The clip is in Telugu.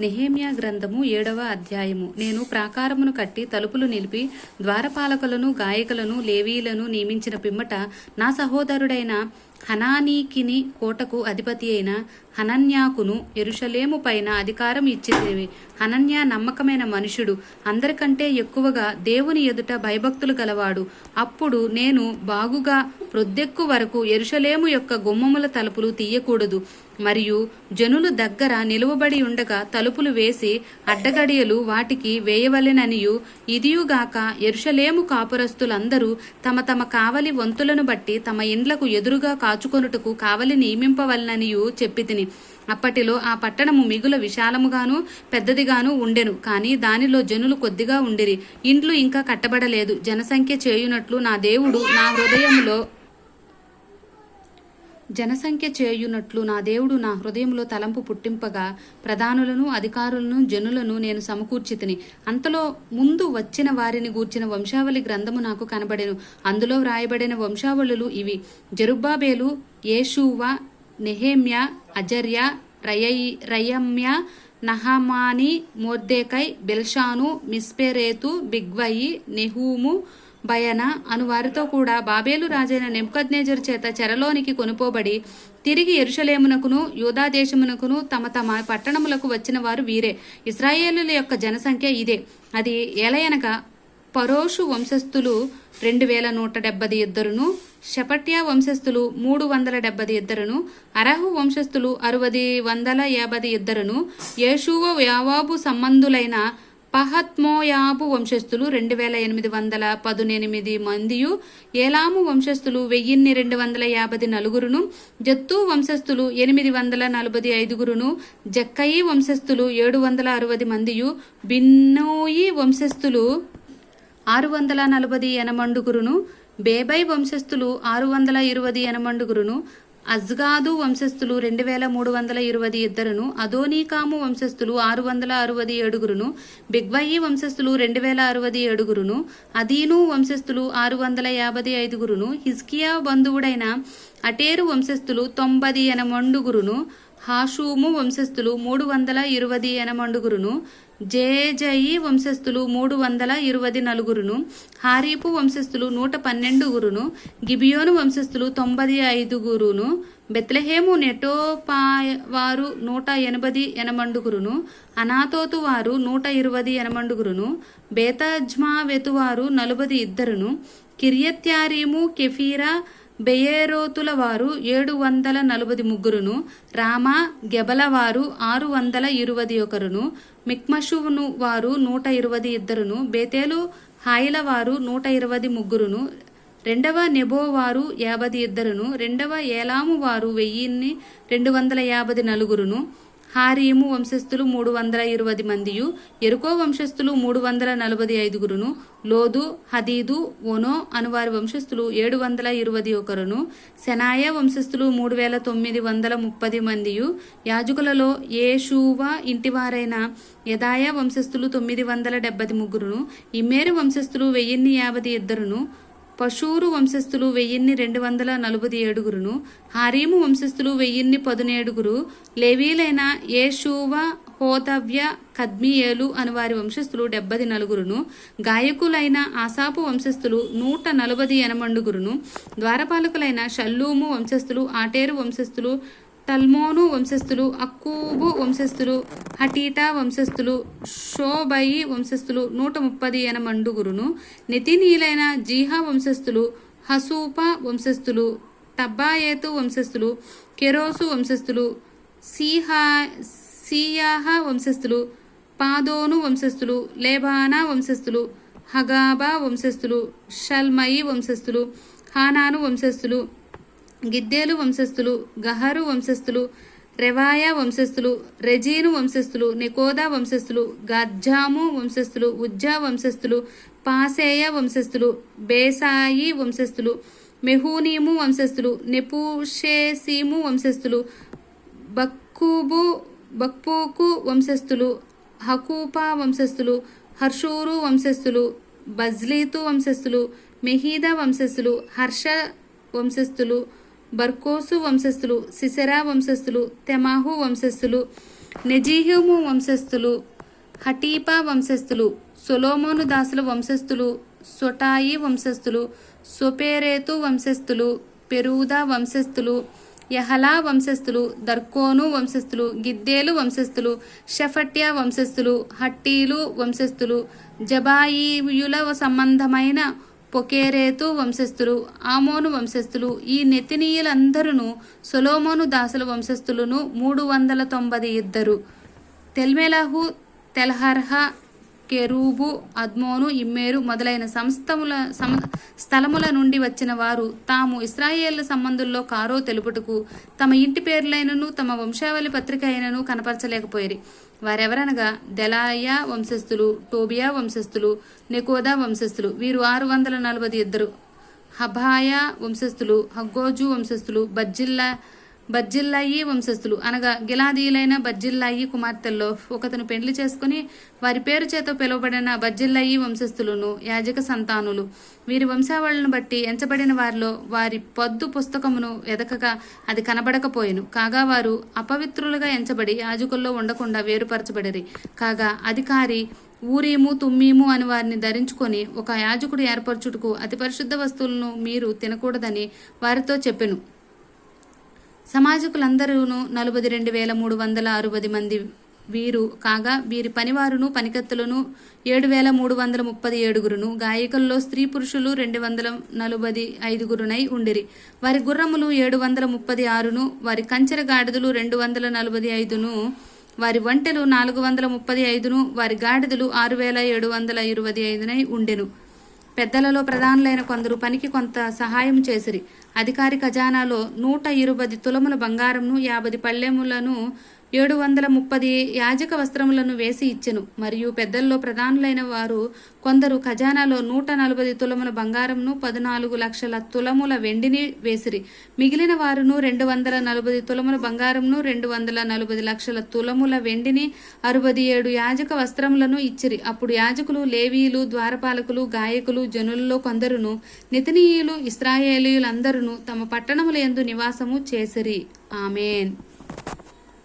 నెహేమియా గ్రంథము ఏడవ అధ్యాయము. నేను ప్రాకారమును కట్టి తలుపులు నిలిపి ద్వారపాలకులను గాయకులను లేవీలను నియమించిన పిమ్మట నా సహోదరుడైన హనానీకిని కోటకు అధిపతి అయిన హనన్యాకును ఎరుషలేము పైన అధికారం ఇచ్చేదేవి హనన్యా నమ్మకమైన మనుషుడు అందరికంటే ఎక్కువగా దేవుని ఎదుట భయభక్తులు గలవాడు. అప్పుడు నేను బాగుగా ప్రొద్దెక్కు వరకు ఎరుషలేము యొక్క గుమ్మముల తలుపులు తీయకూడదు. మరియు జనులు దగ్గర నిలువబడి ఉండగా తలుపులు వేసి అడ్డగడియలు వాటికి వేయవలెననియు ఇదియుగాక ఎరుషలేము కాపురస్తులందరూ తమ తమ కావలి వంతులను బట్టి తమ ఇండ్లకు ఎదురుగా కాచుకొనుటకు కావలి నియమింపవలననియు చెప్పితిని. అప్పటిలో ఆ పట్టణము మిగుల విశాలముగాను పెద్దదిగాను ఉండెను. కానీ దానిలో జనులు కొద్దిగా ఉండిరి. ఇండ్లు ఇంకా కట్టబడలేదు. జనసంఖ్య చేయునట్లు నా దేవుడు నా హృదయములో జనసంఖ్య చేయునట్లు నా దేవుడు నా హృదయంలో తలంపు పుట్టింపగా ప్రధానులను అధికారులను జనులను నేను సమకూర్చితిని. అంతలో ముందు వచ్చిన వారిని గూర్చిన వంశావళి గ్రంథము నాకు కనబడెను. అందులో వ్రాయబడిన వంశావళులు ఇవి. జరుబ్బాబేలు యేషూవా నెహేమ్య అజర్య రయై రయమ్య నహమాని మోర్దేకై బెల్షాను మిస్పెరేతు బిగ్వయి నెహూము బయన అను వారితో కూడా బాబేలు రాజైన నెబుకద్నేజర్ చేత చెరలోనికి కొనుపోబడి తిరిగి ఎరుషలేమునకును యూదాదేశమునకును తమ తమ పట్టణములకు వచ్చిన వారు వీరే. ఇస్రాయేలుల యొక్క జనసంఖ్య ఇదే. అది ఎలయనగా పరోషు వంశస్థులు రెండు వేల నూట డెబ్బది ఇద్దరును షపట్యా వంశస్థులు మూడు వందల డెబ్బది ఇద్దరును అరహు వంశస్థులు అరవది వందల యాభై ఇద్దరును యేషువ యావాబు సంబంధులైన పహత్మోయాబు వంశస్థులు రెండు వేల ఎనిమిది వందల పదునెనిమిది మందియు ఏలాము వంశస్థులు వెయ్యిన్ని రెండు వందల యాభై నలుగురును జత్తు వంశస్థులు ఎనిమిది వందల నలభై ఐదుగురును జక్కయి వంశస్థులు ఏడు వందల అరవై మందియు బిన్నోయి వంశస్థులు ఆరు వందల నలభై ఎనమండుగురును బేబై వంశస్థులు ఆరు వందల ఇరవై ఎనమండుగురును అజ్గాదు వంశస్థులు రెండు వేల మూడు వందల ఇరవై ఇద్దరును అదోనీకాము వంశస్థులు ఆరు వందల అరవై ఏడుగురును బిగ్వయి వంశస్థులు రెండు వేల అరవై ఏడుగురును అదీను వంశస్థులు ఆరు వందల యాభై ఐదుగురును హిజ్కియా బంధువుడైన అటేరు వంశస్థులు తొంభై ఎనమండుగురును హాషూము వంశస్థులు మూడు వందల ఇరవై ఎనమండుగురును జేజయి వంశస్థులు మూడు వందల ఇరవై నలుగురును హారీపు వంశస్థులు నూట పన్నెండుగురును గిబియోను వంశస్థులు తొంభై ఐదుగురును బెత్లహేము నెటోపా వారు నూట ఎనభై ఎనమండుగురును అనాతోతు వారు నూట ఇరవై ఎనమండుగురును బేతజ్మా వెతువారు నలుబది ఇద్దరును కిరియత్యారీము కెఫీరా బెయేరోతుల వారు ఏడు వందల నలభై ముగ్గురును రామ గెబల వారు ఆరు వందల ఇరవై ఒకరును మిక్మషువును వారు నూట ఇరవై ఇద్దరును బేతేలు హాయిల వారు నూట ఇరవై ముగ్గురును రెండవ నెబో వారు యాభై ఇద్దరును రెండవ ఏలాము వారు వెయ్యిన్ని రెండు వందల యాభై నలుగురును హారీము వంశస్థులు మూడు వందల ఇరవై మందియు ఎరుకో వంశస్థులు మూడు వందల నలభై ఐదుగురును లోదు హదీదు ఒనో అనువారి వంశస్థులు ఏడు వందల ఇరవై ఒకరును సెనాయ వంశస్థులు మూడు వేల తొమ్మిది వందల ముప్పది మందియు యాజకులలో ఏషూవా ఇంటివారైన యదాయ వంశస్థులు తొమ్మిది వందల డెబ్బది ముగ్గురును ఇమ్మేరు వంశస్థులు వెయ్యిన్ని యాభై ఇద్దరును పశూరు వంశస్థులు వెయ్యిన్ని రెండు వందల నలభై ఏడుగురును హారీము వంశస్థులు వెయ్యిన్ని పదునేడుగురు లేవీలైన ఏషూవ హోతవ్య కద్మియేలు అని వారి వంశస్థులు డెబ్బది నలుగురును గాయకులైన ఆసాపు వంశస్థులు నూట నలభై ఎనమండుగురును ద్వారపాలకులైన షల్లూము వంశస్థులు ఆటేరు వంశస్థులు టల్మోను వంశస్థులు అక్కూబు వంశస్థులు హటీటా వంశస్థులు షోబయి వంశస్థులు నూట ముప్పది ఎనమండుగురును నితినీలైన జీహా వంశస్థులు హసూపా వంశస్థులు టబ్బాయేతు వంశస్థులు కెరోసు వంశస్థులు సీహా సియాహ వంశస్థులు పాదోను వంశస్థులు లేబానా వంశస్థులు హగాబా వంశస్థులు షల్మయి వంశస్థులు హానాను వంశస్థులు గిద్దేలు వంశస్థులు గహరు వంశస్థులు రెవాయ వంశస్థులు రెజీను వంశస్థులు నికోదా వంశస్థులు గజ్జాము వంశస్థులు ఉజ్జా వంశస్థులు పాసేయ వంశస్థులు బేసాయి వంశస్థులు మెహూనీము వంశస్థులు నెపుషేసీము వంశస్థులు బక్కూబు బక్పూకు వంశస్థులు హకూపా వంశస్థులు హర్షూరు వంశస్థులు బజ్లీతు వంశస్థులు మెహీద వంశస్థులు హర్ష వంశస్థులు బర్కోసు వంశస్థులు సిసెరా వంశస్థులు తెమాహు వంశస్థులు నెజీహ్యూము వంశస్థులు హటీపా వంశస్థులు సొలోమోను దాసుల వంశస్థులు సొటాయి వంశస్థులు సొపేరేతు వంశస్థులు పెరూదా వంశస్థులు యహలా వంశస్థులు దర్కోను వంశస్థులు గిద్దేలు వంశస్థులు షఫట్యా వంశస్థులు హట్టీలు వంశస్థులు జబాయియుల సంబంధమైన పొకేరేతు వంశస్థులు ఆమోను వంశస్థులు ఈ నెతినీయులందరూ సొలోమోను దాసుల వంశస్థులను మూడు వందల తొంభై ఇద్దరు. తెల్మెలహు తెల్హర్హ కెరూబు అద్మోను ఇమ్మేరు మొదలైన సంస్థముల సమ స్థలముల నుండి వచ్చిన వారు తాము ఇస్రాయేళ్ళ సంబంధుల్లో కారో తెలుపుటకు తమ ఇంటి పేర్లైనను తమ వంశావళి పత్రిక అయినను కనపరచలేకపోయారు. వారెవరనగా దెలాయా వంశస్థులు టోబియా వంశస్థులు నెకోదా వంశస్థులు వీరు ఆరు వందల నలభై ఇద్దరు. హబాయా వంశస్థులు హగ్గోజు వంశస్థులు బజ్జిల్లా బజ్జిల్లాయి వంశస్థులు. అనగా గిలాదీయులైన బజ్జిల్లాయి కుమార్తెల్లో ఒకతను పెండ్లి చేసుకుని వారి పేరు చేత పిలువబడిన బజ్జిల్లాయి వంశస్థులను యాజక సంతానులు. వీరి వంశావళులను బట్టి ఎంచబడిన వారిలో వారి పొద్దు పుస్తకమును ఎదకగా అది కనబడకపోయెను. కాగా వారు అపవిత్రులుగా ఎంచబడి యాజకుల్లో ఉండకుండా వేరుపరచబడిరి. కాగా అధికారి ఊరీము తుమ్మీము అని వారిని ధరించుకొని ఒక యాజకుడు ఏర్పరచుటకు అతి పరిశుద్ధ వస్తువులను మీరు తినకూడదని వారితో చెప్పెను. సమాజకులందరూను నలభై రెండు వేల మూడు వందల అరవై మంది వీరు కాగా వీరి పనివారును పనికత్తులను ఏడు వేల మూడు వందల ముప్పది ఏడుగురును గాయకుల్లో స్త్రీ పురుషులు రెండు వందల నలభై ఐదుగురునై ఉండిరి. వారి గుర్రములు ఏడు వందల ముప్పది ఆరును వారి కంచెర గాడిదలు రెండు వందల నలభై ఐదును వారి ఒంటెలు నాలుగు వందల ముప్పది ఐదును వారి గాడిదలు ఆరు వేల ఏడు వందల ఇరవై ఐదునై ఉండెను. పెద్దలలో ప్రధానులైన కొందరు పనికి కొంత సహాయం చేసిరి. అధికారి ఖజానాలో నూట ఇరుబది తులముల బంగారంను యాభై పళ్ళెములను ఏడు వందల ముప్పది యాజక వస్త్రములను వేసి ఇచ్చెను. మరియు పెద్దల్లో ప్రధానులైన వారు కొందరు ఖజానాలో నూట నలభై తులముల బంగారంను పద్నాలుగు లక్షల తులముల వెండిని వేసిరి. మిగిలిన వారును రెండు వందల నలభై తులముల బంగారంను రెండు వందల నలభై లక్షల తులముల వెండిని అరవై ఏడు యాజక వస్త్రములను ఇచ్చిరి. అప్పుడు యాజకులు లేవీయులు ద్వారపాలకులు గాయకులు జనులలో కొందరును నితనీయులు ఇస్రాయేలీయులందరూ తమ పట్టణముల యందు నివాసము చేసిరి. ఆమెన్.